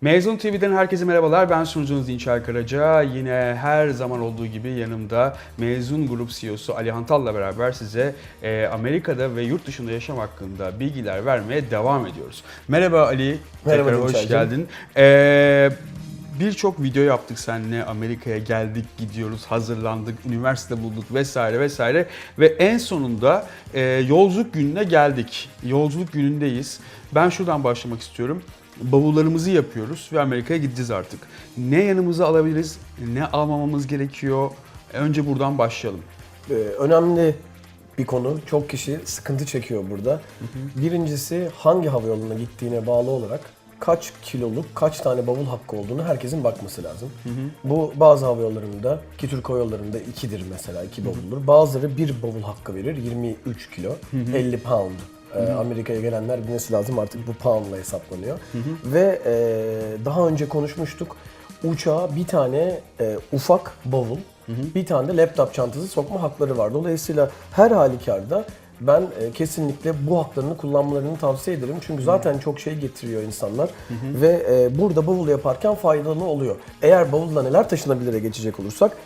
Mezun TV'den herkese merhabalar. Ben sunucunuz Dinçer Karaca. Yine her zaman olduğu gibi yanımda Mezun Grup CEO'su Ali Hantal'la beraber size e, Amerika'da ve yurt dışında yaşam hakkında bilgiler vermeye devam ediyoruz. Merhaba Ali. Merhaba Tekrar hoş geldin. E, Birçok video yaptık seninle. Amerika'ya geldik, gidiyoruz, hazırlandık, üniversite bulduk vesaire vesaire. Ve en sonunda e, yolculuk gününe geldik. Yolculuk günündeyiz. Ben şuradan başlamak istiyorum. Bavullarımızı yapıyoruz ve Amerika'ya gideceğiz artık. Ne yanımıza alabiliriz, ne almamamız gerekiyor? Önce buradan başlayalım. Ee, önemli bir konu. Çok kişi sıkıntı çekiyor burada. Birincisi hangi havayoluna gittiğine bağlı olarak kaç kiloluk, kaç tane bavul hakkı olduğunu herkesin bakması lazım. Bu bazı havayollarında, ki Türk Hava Yolları'nda ikidir mesela, iki bavuldur. Bazıları bir bavul hakkı verir, 23 kilo, 50 pound. Ee, Amerika'ya gelenler bilmesi lazım artık bu poundla hesaplanıyor. Ve e, daha önce konuşmuştuk. Uçağa bir tane e, ufak bavul, bir tane de laptop çantası sokma hakları var. Dolayısıyla her halükarda ben e, kesinlikle bu haklarını kullanmalarını tavsiye ederim. Çünkü zaten çok şey getiriyor insanlar ve e, burada bavul yaparken faydalı oluyor. Eğer bavulla neler taşınabilire geçecek olursak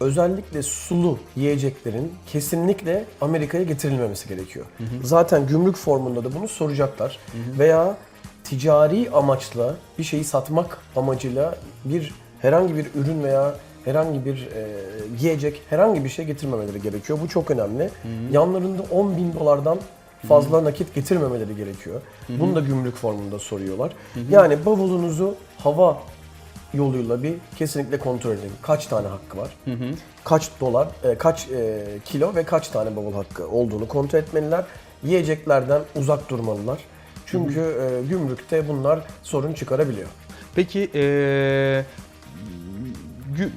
özellikle sulu yiyeceklerin kesinlikle Amerika'ya getirilmemesi gerekiyor. Zaten gümrük formunda da bunu soracaklar. Veya ticari amaçla bir şeyi satmak amacıyla bir herhangi bir ürün veya herhangi bir e, yiyecek, herhangi bir şey getirmemeleri gerekiyor. Bu çok önemli. Yanlarında 10 bin dolardan fazla nakit getirmemeleri gerekiyor. Bunu da gümrük formunda soruyorlar. Yani bavulunuzu hava yoluyla bir kesinlikle kontrol edin. Kaç tane hakkı var? Kaç dolar, e, kaç e, kilo ve kaç tane bavul hakkı olduğunu kontrol etmeliler. Yiyeceklerden uzak durmalılar. Çünkü e, gümrükte bunlar sorun çıkarabiliyor. Peki gü-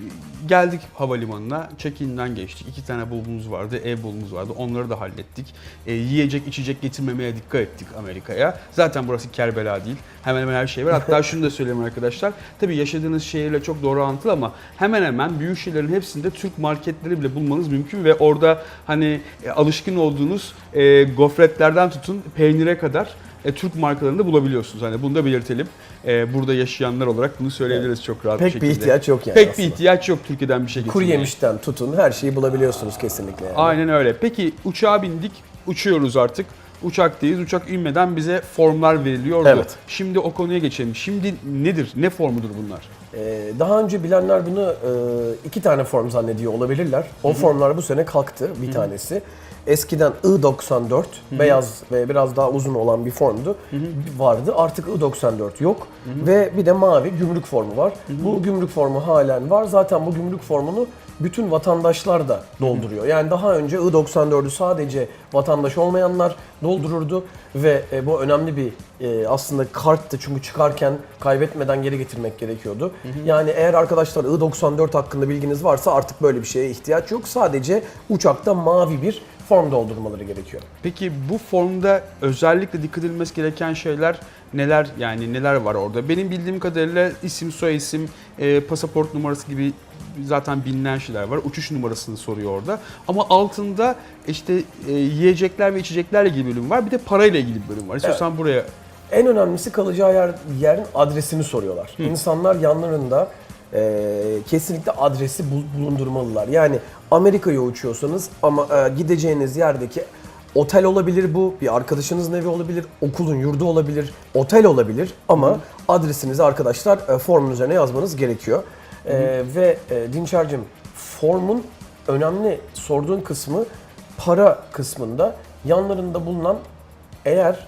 geldik havalimanına, check-in'den geçtik. İki tane bavulumuz vardı, ev bavulumuz vardı. Onları da hallettik. E, yiyecek, içecek getirmemeye dikkat ettik Amerika'ya. Zaten burası Kerbela değil. Hemen hemen her şey var. Hatta şunu da söyleyeyim arkadaşlar. Tabii yaşadığınız şehirle çok doğru orantılı ama hemen hemen büyük şehirlerin hepsinde Türk marketleri bile bulmanız mümkün ve orada hani e, alışkın olduğunuz e, gofretlerden tutun peynire kadar e, Türk markalarını da bulabiliyorsunuz. Hani bunu da belirtelim. E, burada yaşayanlar olarak bunu söyleyebiliriz çok rahat Pek bir bir şekilde. ihtiyaç yok yani Pek aslında. bir ihtiyaç yok Türkiye'den bir şey Kuru getirmeye. yemişten tutun her şeyi bulabiliyorsunuz kesinlikle. Yani. Aynen öyle. Peki uçağa bindik, uçuyoruz artık. Uçaktayız. Uçak inmeden bize formlar veriliyordu. Evet. Şimdi o konuya geçelim. Şimdi nedir? Ne formudur bunlar? Ee, daha önce bilenler bunu e, iki tane form zannediyor olabilirler. O formlar bu sene kalktı bir tanesi. Eskiden I-94 beyaz ve biraz daha uzun olan bir formdu vardı. Artık I-94 yok ve bir de mavi gümrük formu var. Bu gümrük formu halen var. Zaten bu gümrük formunu bütün vatandaşlar da dolduruyor. Yani daha önce I-94'ü sadece vatandaş olmayanlar doldururdu ve e, bu önemli bir e, aslında karttı çünkü çıkarken kaybetmeden geri getirmek gerekiyordu. Yani eğer arkadaşlar I-94 hakkında bilginiz varsa artık böyle bir şeye ihtiyaç yok. Sadece uçakta mavi bir form doldurmaları gerekiyor. Peki bu formda özellikle dikkat edilmesi gereken şeyler neler yani neler var orada? Benim bildiğim kadarıyla isim, soyisim, e, pasaport numarası gibi zaten bilinen şeyler var. Uçuş numarasını soruyor orada. Ama altında işte e, yiyecekler ve içeceklerle ilgili bir bölüm var. Bir de parayla ilgili bir bölüm var. İstiyorsan buraya En önemlisi kalacağı yer, yerin adresini soruyorlar. İnsanlar yanlarında e, kesinlikle adresi bul- bulundurmalılar. Yani Amerika'ya uçuyorsanız ama e, gideceğiniz yerdeki otel olabilir bu, bir arkadaşınızın evi olabilir, okulun yurdu olabilir, otel olabilir ama adresinizi arkadaşlar e, formun üzerine yazmanız gerekiyor. E, ve e, Dinçer'cim formun önemli sorduğun kısmı para kısmında yanlarında bulunan eğer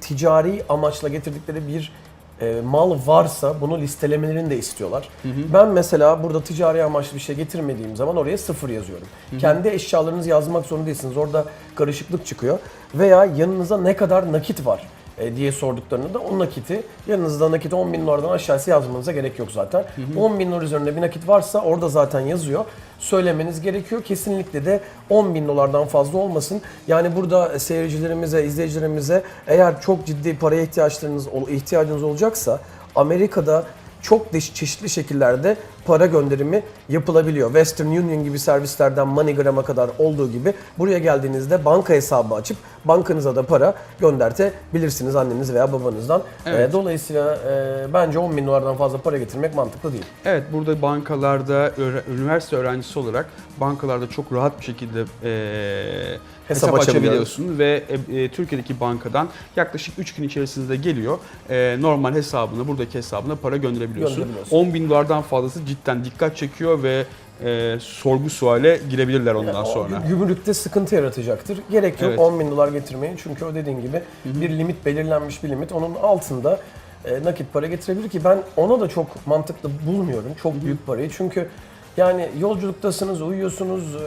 ticari amaçla getirdikleri bir e, mal varsa bunu listelemelerini de istiyorlar. Ben mesela burada ticari amaçlı bir şey getirmediğim zaman oraya sıfır yazıyorum. Kendi eşyalarınızı yazmak zorunda değilsiniz. Orada karışıklık çıkıyor. Veya yanınıza ne kadar nakit var e, diye sorduklarında da o nakiti yanınızda nakit 10 bin dolardan aşağısı yazmanıza gerek yok zaten. 10 bin dolar üzerinde bir nakit varsa orada zaten yazıyor. Söylemeniz gerekiyor. Kesinlikle de 10 bin dolardan fazla olmasın. Yani burada seyircilerimize, izleyicilerimize eğer çok ciddi paraya ihtiyaçlarınız ihtiyacınız olacaksa Amerika'da çok çeşitli şekillerde para gönderimi yapılabiliyor. Western Union gibi servislerden MoneyGram'a kadar olduğu gibi buraya geldiğinizde banka hesabı açıp bankanıza da para göndertebilirsiniz anneniz veya babanızdan. Evet. Ee, dolayısıyla e, bence 10 bin dolardan fazla para getirmek mantıklı değil. Evet burada bankalarda üniversite öğrencisi olarak bankalarda çok rahat bir şekilde e, hesap, Hesap açabiliyorsun ve e, e, Türkiye'deki bankadan yaklaşık 3 gün içerisinde geliyor. E, normal hesabına, buradaki hesabına para gönderebiliyorsun. Gönderebiliyorsun. 10 bin dolardan fazlası cidden dikkat çekiyor ve e, sorgu suale girebilirler ondan Yani sonra. gü- Gümrükte sıkıntı yaratacaktır. Gerek yok Evet. 10 bin dolar getirmeyin çünkü o dediğin gibi bir limit belirlenmiş bir limit. Onun altında e, nakit para getirebilir ki ben ona da çok mantıklı bulmuyorum. Çok büyük parayı çünkü yani yolculuktasınız, uyuyorsunuz, e,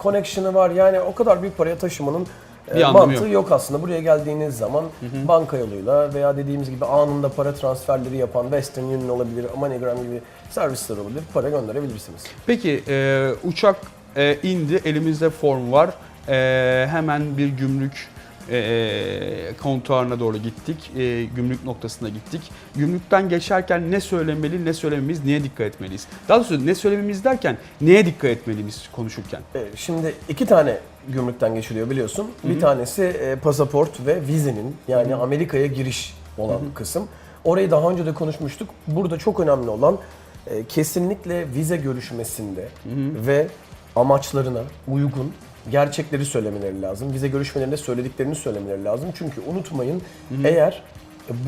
connection'ı var yani o kadar büyük paraya taşımanın Bir anlamı mantığı yok. aslında. Buraya geldiğiniz zaman banka yoluyla veya dediğimiz gibi anında para transferleri yapan Western Union olabilir, MoneyGram gibi servisler olabilir. Para gönderebilirsiniz. Peki e, uçak e, indi, elimizde form var. E, hemen bir gümrük e, kontuarına doğru gittik. E, gümrük noktasına gittik. Gümrükten geçerken ne söylemeli, ne söylememiz, neye dikkat etmeliyiz? Daha doğrusu ne söylememiz derken neye dikkat etmeliyiz konuşurken? E, Şimdi iki tane gümrükten geçiliyor biliyorsun. Bir tanesi e, pasaport ve vizenin yani Amerika'ya giriş olan kısım. Orayı daha önce de konuşmuştuk. Burada çok önemli olan e, kesinlikle vize görüşmesinde ve amaçlarına uygun gerçekleri söylemeleri lazım. Vize görüşmelerinde söylediklerini söylemeleri lazım. Çünkü unutmayın eğer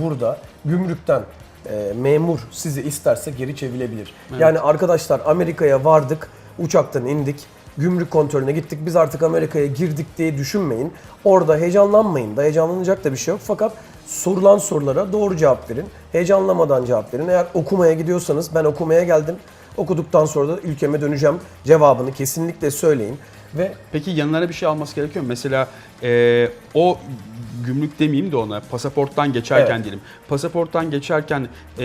burada gümrükten e, memur sizi isterse geri çevirebilir. Yani arkadaşlar Amerika'ya vardık, uçaktan indik, gümrük kontrolüne gittik, biz artık Amerika'ya girdik diye düşünmeyin. Orada heyecanlanmayın da, heyecanlanacak da bir şey yok. Fakat sorulan sorulara doğru cevap verin. Heyecanlamadan cevap verin. Eğer okumaya gidiyorsanız ben okumaya geldim, okuduktan sonra da ülkeme döneceğim cevabını kesinlikle söyleyin. Ve Peki yanlarına bir şey alması gerekiyor mu? Mesela e, o gümrük demeyeyim de ona pasaporttan geçerken Evet. diyelim. Pasaporttan geçerken e,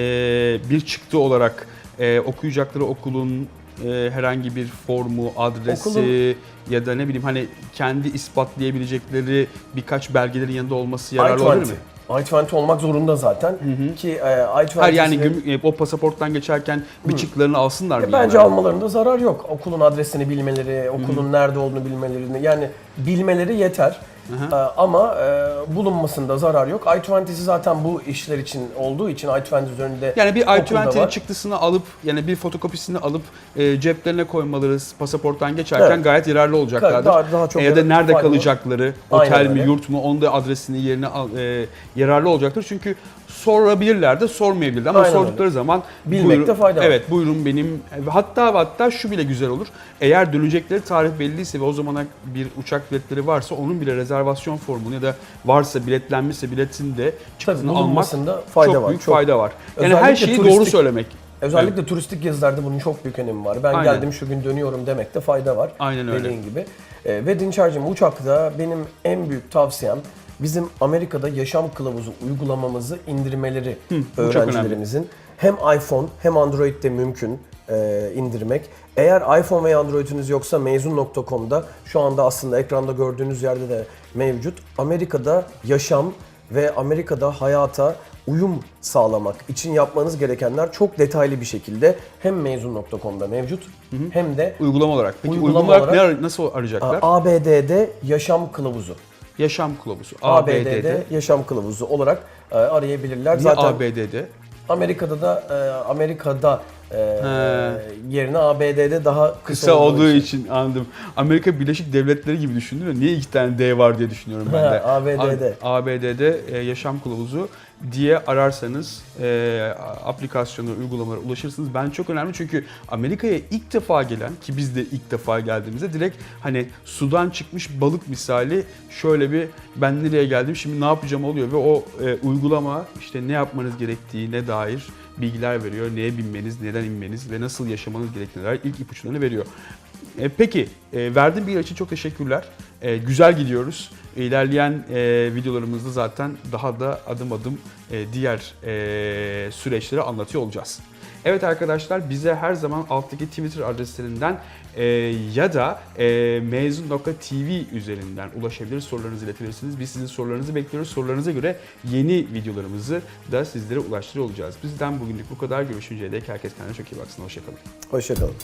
bir çıktı olarak e, okuyacakları okulun e, herhangi bir formu, adresi Okulun- ya da ne bileyim hani kendi ispatlayabilecekleri birkaç belgelerin yanında olması yararlı olur mu? I-20. I-20 olmak zorunda zaten ki e, I-20 Hayır yani güm- e, o pasaporttan geçerken bir çıktılarını alsınlar mı? E, Bence yanlarına? almalarında zarar yok. Okulun adresini bilmeleri, okulun nerede olduğunu bilmelerini yani bilmeleri yeter. Ee, ama e, bulunmasında zarar yok. I-20'si zaten bu işler için olduğu için I-20 üzerinde Yani bir okulda I-20'nin var. çıktısını alıp yani bir fotokopisini alıp e, ceplerine koymaları pasaporttan geçerken Evet. gayet yararlı olacaklardır. Daha- daha çok ya da yararlı, nerede faydalı. kalacakları, Aynen otel mi, öyle. yurt mu, onun da adresini yerine al- e, yararlı olacaktır. Çünkü sorabilirler de sormayabilirler de ama Aynen sordukları zaman Bilmekte buyurun- fayda var. Evet buyurun benim hatta hatta şu bile güzel olur. Eğer dönecekleri tarih belliyse ve o zamana bir uçak biletleri varsa onun bile rezervasyon formunu ya da varsa biletlenmişse biletin de çıktısını almak fayda çok var, büyük çok. fayda var. Yani her Özellikle şeyi turistik- doğru söylemek. Özellikle turistik gezilerde bunun çok büyük önemi var. Ben Aynen. geldim şu gün dönüyorum demekte fayda var. Aynen öyle. Dediğin gibi. E, ve Dinçer'cim uçakta benim en büyük tavsiyem bizim Amerika'da yaşam kılavuzu uygulamamızı indirmeleri çok öğrencilerimizin. Hem iPhone hem Android'de mümkün e, indirmek. Eğer iPhone veya Android'iniz yoksa mezun.com'da şu anda aslında ekranda gördüğünüz yerde de mevcut. Amerika'da yaşam ve Amerika'da hayata uyum sağlamak için yapmanız gerekenler çok detaylı bir şekilde hem mezun.com'da mevcut hem de Uygulama olarak. Peki Uygulama uygulama, olarak, olarak- ne nasıl arayacaklar? ABD'de yaşam kılavuzu. Yaşam kılavuzu. ABD'de, ABD'de. yaşam kılavuzu olarak e, arayabilirler. Niye Zaten ABD'de? Amerika'da da e, Amerika'da e, yerine ABD'de daha kısa, Kısa olduğu için anladım. Amerika Birleşik Devletleri gibi düşündüm de niye iki tane D var diye düşünüyorum ben de. ABD'de. A- ABD'de e, yaşam kılavuzu diye ararsanız e, aplikasyonu, uygulamalara ulaşırsınız. Ben çok önemli çünkü Amerika'ya ilk defa gelen ki biz de ilk defa geldiğimizde direkt hani sudan çıkmış balık misali şöyle bir ben nereye geldim şimdi ne yapacağım oluyor ve o e, uygulama işte ne yapmanız gerektiğine dair bilgiler veriyor. Neye binmeniz, neden inmeniz ve nasıl yaşamanız gerektiğine ilk ipuçlarını veriyor. E, peki, e, verdiğin bilgi için çok teşekkürler. E, güzel gidiyoruz. İlerleyen e, videolarımızda zaten daha da adım adım e, diğer e, süreçleri anlatıyor olacağız. Evet arkadaşlar bize her zaman alttaki Twitter adreslerinden e, ya da e, mezun.tv üzerinden ulaşabilir, sorularınızı iletebilirsiniz. Biz sizin sorularınızı bekliyoruz. Sorularınıza göre yeni videolarımızı da sizlere ulaştırıyor olacağız. Bizden bugünlük bu kadar. Görüşünceye dek herkes kendine çok iyi baksın. Hoşçakalın. Hoşçakalın.